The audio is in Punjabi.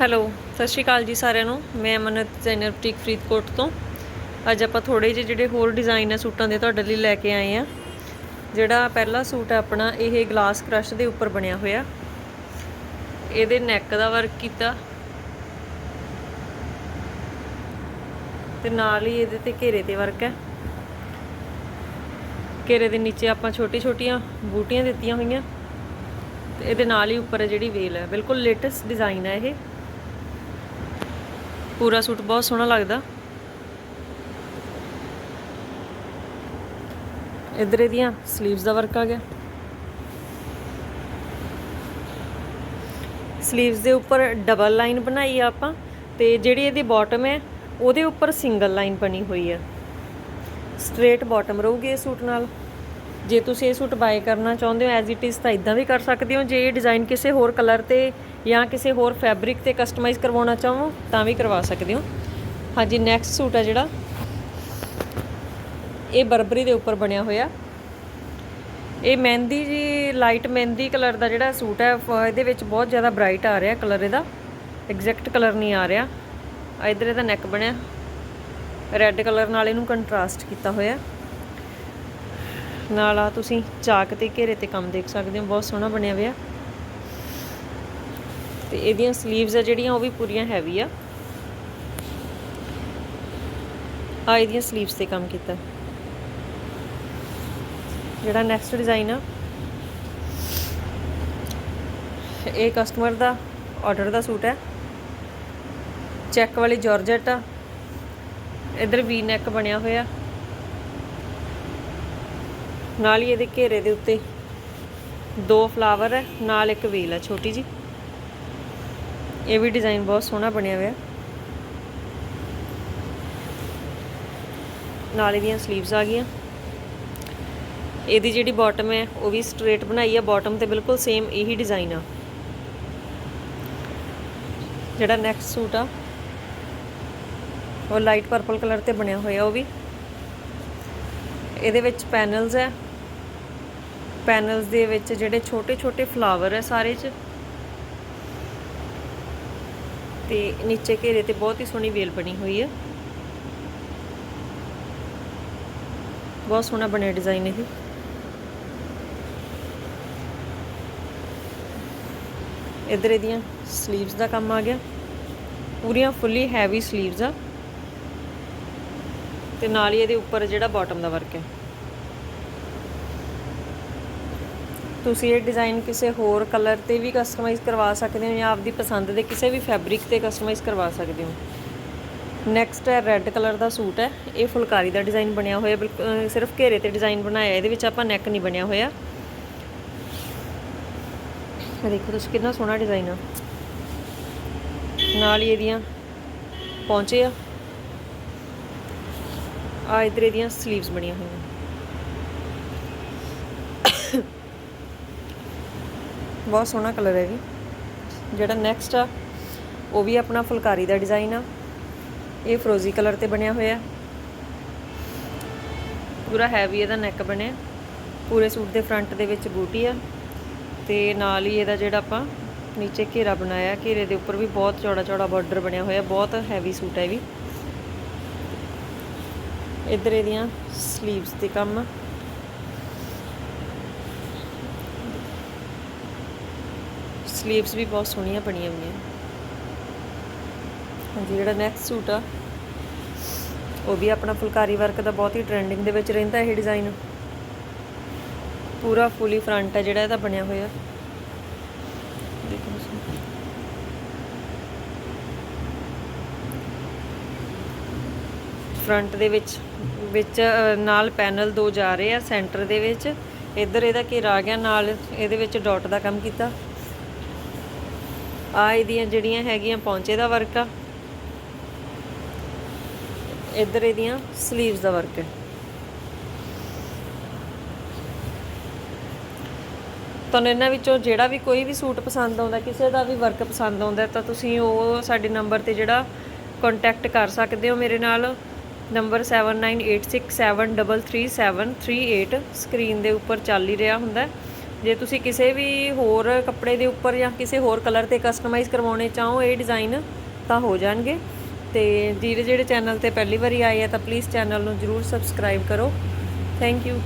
ਹੈਲੋ, ਸਤਿ ਸ਼੍ਰੀ ਅਕਾਲ ਜੀ ਸਾਰਿਆਂ ਨੂੰ। ਮੈਂ ਅਮਨਤ ਡਿਜ਼ਾਈਨਰ ਬੁਟੀਕ ਫਰੀਦਕੋਟ ਤੋਂ। ਅੱਜ ਆਪਾਂ ਥੋੜੇ ਜਿਹੇ ਜਿਹੜੇ ਹੋਰ ਡਿਜ਼ਾਈਨ ਆ ਸੂਟਾਂ ਦੇ ਤੁਹਾਡੇ ਲਈ ਲੈ ਕੇ ਆਏ ਆ। ਜਿਹੜਾ ਪਹਿਲਾ ਸੂਟ ਆ ਆਪਣਾ, ਇਹ ਗਲਾਸ ਕ੍ਰਸ਼ ਦੇ ਉੱਪਰ ਬਣਿਆ ਹੋਇਆ। ਇਹਦੇ ਨੈਕ ਦਾ ਵਰਕ ਕੀਤਾ। ਤੇ ਨਾਲ ਹੀ ਇਹਦੇ ਤੇ ਘੇਰੇ ਤੇ ਵਰਕ ਹੈ ਘੇਰੇ ਦੇ ਨੀਚੇ ਆਪਾਂ ਛੋਟੀ ਛੋਟੀਆਂ ਬੂਟੀਆਂ ਦਿੱਤੀਆਂ ਹੋਈਆਂ। ਤੇ ਇਹਦੇ ਨਾਲ ਹੀ ਉੱਪਰ ਜਿਹੜੀ ਵੇਲ ਹੈ ਬਿਲਕੁਲ ਲੇਟੈਸਟ ਡਿਜ਼ਾਈਨ ਹੈ ਇਹ। ਪੂਰਾ ਸੂਟ ਬਹੁਤ ਸੋਹਣਾ ਲੱਗਦਾ। ਇਧਰ ਇਹਦੀਆਂ 슬ੀਵਸ ਦਾ ਵਰਕ ਆ ਗਿਆ। 슬ੀਵਸ ਦੇ ਉੱਪਰ ਡਬਲ ਲਾਈਨ ਬਣਾਈ ਆ ਆਪਾਂ ਤੇ ਜਿਹੜੀ ਇਹਦੀ ਬਾਟਮ ਹੈ, ਉਹਦੇ ਉੱਪਰ ਸਿੰਗਲ ਲਾਈਨ ਬਣੀ ਹੋਈ ਆ। ਸਟ੍ਰੇਟ ਬਾਟਮ ਰਹੂਗੀ ਇਹ ਸੂਟ ਨਾਲ। ਜੇ ਤੁਸੀਂ ਇਹ ਸੂਟ ਬਾਏ ਕਰਨਾ ਚਾਹੁੰਦੇ ਹੋ ਐਜ਼ ਇਟ ਇਜ਼ ਤਾਂ ਇਦਾਂ ਵੀ ਕਰ ਸਕਦੇ ਹੋ। ਜੇ ਇਹ ਡਿਜ਼ਾਈਨ ਕਿਸੇ ਹੋਰ ਕਲਰ ਤੇ ਜਾਂ ਕਿਸੇ ਹੋਰ ਫੈਬਰਿਕ ਤੇ ਕਸਟਮਾਈਜ਼ ਕਰਵਾਉਣਾ ਚਾਹੋ, ਤਾਂ ਵੀ ਕਰਵਾ ਸਕਦੇ ਹੋ। ਹਾਂਜੀ ਨੈਕਸਟ ਸੂਟ ਆ ਜਿਹੜਾ। ਇਹ ਬਰਬਰੀ ਦੇ ਉੱਪਰ ਬਣਿਆ ਹੋਇਆ। ਇਹ ਮਹਿੰਦੀ ਜੀ ਲਾਈਟ ਮਹਿੰਦੀ ਕਲਰ ਦਾ ਜਿਹੜਾ ਸੂਟ ਹੈ ਇਹਦੇ ਵਿੱਚ ਬਹੁਤ ਜ਼ਿਆਦਾ ਬ੍ਰਾਈਟ ਆ ਰਿਹਾ ਕਲਰ ਇਹਦਾ। ਐਗਜ਼ੈਕਟ ਕਲਰ ਨਹੀਂ ਆ ਰਿਹਾ। ਆ ਇਧਰ ਇਹਦਾ ਨੈਕ ਬਣਿਆ। ਰੈੱਡ ਕਲਰ ਨਾਲ ਇਹਨੂੰ ਕੰਟਰਾਸਟ ਕੀਤਾ ਹੋਇਆ। ਨਾਲ ਆ ਤੁਸੀਂ ਚਾਕ ਤੇ ਘੇਰੇ ਤੇ ਕੰਮ ਦੇਖ ਸਕਦੇ ਹੋ, ਬਹੁਤ ਸੋਹਣਾ ਬਣਿਆ ਹੋਇਆ। ਤੇ ਇਹਦੀਆਂ 슬ੀਵਸ ਆ ਜਿਹੜੀਆਂ, ਉਹ ਵੀ ਪੂਰੀਆਂ ਹੈਵੀ ਆ। ਆ ਇਹਦੀਆਂ 슬ੀਵਸ ਤੇ ਕੰਮ ਕੀਤਾ। ਜਿਹੜਾ ਨੈਕਸਟ ਡਿਜ਼ਾਈਨ ਆ, ਇਹ ਕਸਟਮਰ ਦਾ ਆਰਡਰ ਦਾ ਸੂਟ ਹੈ। ਚੈੱਕ ਵਾਲੀ ਜਾਰਜਟ ਆ। ਇਧਰ ਵੀ ਨੈਕ ਬਣਿਆ ਹੋਇਆ। ਨਾਲ ਹੀ ਇਹਦੇ ਘੇਰੇ ਦੇ ਉੱਤੇ ਦੋ ਫਲਾਵਰ ਹੈ, ਨਾਲ ਇੱਕ ਵੇਲ ਹੈ ਛੋਟੀ ਜੀ ਇਹ ਵੀ ਡਿਜ਼ਾਈਨ ਬਹੁਤ ਸੋਹਣਾ ਬਣਿਆ ਹੋਇਆ। ਨਾਲ ਇਹਦੀਆਂ 슬ੀਵਸ ਆ ਗਈਆਂ। ਇਹਦੀ ਜਿਹੜੀ ਬਾਟਮ ਹੈ, ਉਹ ਵੀ ਸਟ੍ਰੇਟ ਬਣਾਈ ਹੈ ਬਾਟਮ ਤੇ ਬਿਲਕੁਲ ਸੇਮ ਇਹੀ ਡਿਜ਼ਾਈਨ ਆ। ਜਿਹੜਾ ਨੈਕਸਟ ਸੂਟ ਆ, ਉਹ ਲਾਈਟ ਪਰਪਲ ਕਲਰ ਤੇ ਬਣਿਆ ਹੋਇਆ ਉਹ ਵੀ। ਇਹਦੇ ਵਿੱਚ ਪੈਨਲਸ ਹੈ। ਪੈਨਲਸ ਦੇ ਵਿੱਚ ਜਿਹੜੇ ਛੋਟੇ ਛੋਟੇ ਫਲਾਵਰ ਹੈ ਸਾਰੇ 'ਚ। ਤੇ ਨੀਚੇ ਘੇਰੇ ਤੇ ਬਹੁਤ ਹੀ ਸੋਹਣੀ ਵੇਲ ਬਣੀ ਹੋਈ ਹੈ ਬਹੁਤ ਸੋਹਣਾ ਬਣਿਆ ਡਿਜ਼ਾਈਨ ਇਹ। ਇਧਰ ਇਹਦੀਆਂ 슬ੀਵਸ ਦਾ ਕੰਮ ਆ ਗਿਆ। ਪੂਰੀਆਂ ਫੁੱਲੀ ਹੈਵੀ 슬ੀਵਸ ਆ। ਤੇ ਨਾਲ ਹੀ ਇਹਦੇ ਉੱਪਰ ਜਿਹੜਾ ਬਾਟਮ ਦਾ ਵਰਕ ਹੈ ਤੁਸੀਂ ਇਹ ਡਿਜ਼ਾਈਨ ਕਿਸੇ ਹੋਰ ਕਲਰ ਤੇ ਵੀ ਕਸਟਮਾਈਜ਼ ਕਰਵਾ ਸਕਦੇ ਹੋ ਜਾਂ ਆਪਦੀ ਪਸੰਦ ਦੇ ਕਿਸੇ ਵੀ ਫੈਬਰਿਕ ਤੇ ਕਸਟਮਾਈਜ਼ ਕਰਵਾ ਸਕਦੇ ਹੋ? ਨੈਕਸਟ ਹੈ ਰੈੱਡ ਕਲਰ ਦਾ ਸੂਟ ਹੈ। ਇਹ ਫੁਲਕਾਰੀ ਦਾ ਡਿਜ਼ਾਈਨ ਬਣਿਆ ਹੋਇਆ ਬਿਲਕੁਲ ਸਿਰਫ ਘੇਰੇ ਤੇ ਡਿਜ਼ਾਈਨ ਬਣਾਇਆ, ਇਹਦੇ ਵਿੱਚ ਆਪਾਂ ਨੈਕ ਨਹੀਂ ਬਣਿਆ ਹੋਇਆ। ਇਹ ਦੇਖੋ, ਤੁਸੀਂ ਕਿੰਨਾ ਸੋਹਣਾ ਡਿਜ਼ਾਈਨ ਆ। ਨਾਲ ਹੀ ਇਹਦੀਆਂ ਪਹੁੰਚੇ ਆ। ਆ ਇਧਰ ਇਹਦੀਆਂ 슬ੀਵਸ ਬਣੀਆਂ ਹੋਈਆਂ। ਬਹੁਤ ਸੋਹਣਾ ਕਲਰ ਹੈ ਵੀ ਜਿਹੜਾ ਨੈਕਸਟ ਆ, ਉਹ ਵੀ ਆਪਣਾ ਫੁਲਕਾਰੀ ਦਾ ਡਿਜ਼ਾਈਨ ਆ। ਇਹ ਫਰੋਜ਼ੀ ਕਲਰ ਤੇ ਬਣਿਆ ਹੋਇਆ। ਪੂਰਾ ਹੈਵੀ ਇਹਦਾ ਨੈਕ ਬਣਿਆ। ਪੂਰੇ ਸੂਟ ਦੇ ਫਰੰਟ ਦੇ ਵਿੱਚ ਬੂਟੀ ਆ। ਤੇ ਨਾਲ ਹੀ ਇਹਦਾ ਜਿਹੜਾ ਆਪਾਂ ਨੀਚੇ ਘੇਰਾ ਬਣਾਇਆ, ਘੇਰੇ ਦੇ ਉੱਪਰ ਵੀ ਬਹੁਤ ਚੌੜਾ ਚੌੜਾ ਬਾਰਡਰ ਬਣਿਆ ਹੋਇਆ। ਬਹੁਤ ਹੈਵੀ ਸੂਟ ਹੈ ਵੀ। ਇੱਧਰ ਇਹਦੀਆਂ 슬ੀਵਸ ਤੇ ਕੰਮ ਆ ਵੀ ਬਹੁਤ ਸੋਹਣੀਆਂ ਬਣੀਆਂ ਹੋਈਆਂ। ਹਾਂਜੀ, ਜਿਹੜਾ ਨੈਕਸਟ ਸੂਟ ਆ, ਉਹ ਵੀ ਆਪਣਾ ਫੁਲਕਾਰੀ ਵਰਕ ਦਾ ਬਹੁਤ ਹੀ ਟ੍ਰੈਂਡਿੰਗ ਦੇ ਵਿੱਚ ਰਹਿੰਦਾ ਇਹ ਡਿਜ਼ਾਈਨ ਪੂਰਾ ਫੁੱਲੀ ਫਰੰਟ ਹੈ ਜਿਹੜਾ ਇਹਦਾ ਬਣਿਆ ਹੋਇਆ। ਦੇਖੋ ਫਰੰਟ ਦੇ ਵਿੱਚ ਵਿੱਚ ਨਾਲ ਪੈਨਲ ਦੋ ਜਾ ਰਹੇ ਆ ਸੈਂਟਰ ਦੇ ਵਿੱਚ। ਇੱਧਰ ਇਹਦਾ ਘੇਰਾ ਆ ਗਿਆ, ਨਾਲ ਇਹਦੇ ਵਿੱਚ ਡਾਟ ਦਾ ਕੰਮ ਕੀਤਾ। ਆ ਇਹਦੀਆਂ ਜਿਹੜੀਆਂ ਹੈਗੀਆਂ ਪੌਂਚੇ ਦਾ ਵਰਕ ਆ। ਇੱਧਰ ਇਹਦੀਆਂ 슬ੀਵਸ ਦਾ ਵਰਕ ਹੈ। ਤੁਹਾਨੂੰ ਇਹਨਾਂ ਵਿੱਚੋਂ ਜਿਹੜਾ ਵੀ ਕੋਈ ਵੀ ਸੂਟ ਪਸੰਦ ਆਉਂਦਾ, ਕਿਸੇ ਦਾ ਵੀ ਵਰਕ ਪਸੰਦ ਆਉਂਦਾ, ਤਾਂ ਤੁਸੀਂ ਉਹ ਸਾਡੇ ਨੰਬਰ ਤੇ ਜਿਹੜਾ ਕੰਟੈਕਟ ਕਰ ਸਕਦੇ ਹੋ ਮੇਰੇ ਨਾਲ। ਨੰਬਰ 7986733738 ਸਕਰੀਨ ਦੇ ਉੱਪਰ ਚੱਲ ਹੀ ਰਿਹਾ ਹੁੰਦਾ। ਜੇ ਤੁਸੀਂ ਕਿਸੇ ਵੀ ਹੋਰ ਕੱਪੜੇ ਦੇ ਉੱਪਰ ਜਾਂ ਕਿਸੇ ਹੋਰ ਕਲਰ ਤੇ ਕਸਟਮਾਈਜ਼ ਕਰਵਾਉਣੇ ਚਾਹੋ ਇਹ ਡਿਜ਼ਾਈਨ ਤਾਂ ਹੋ ਜਾਣਗੇ। ਤੇ ਜਿਹੜੇ ਜਿਹੜੇ ਚੈਨਲ ਤੇ ਪਹਿਲੀ ਵਾਰੀ ਆਏ ਆ, ਤਾਂ ਪਲੀਜ਼ ਚੈਨਲ ਨੂੰ ਜਰੂਰ ਸਬਸਕ੍ਰਾਈਬ ਕਰੋ। Thank you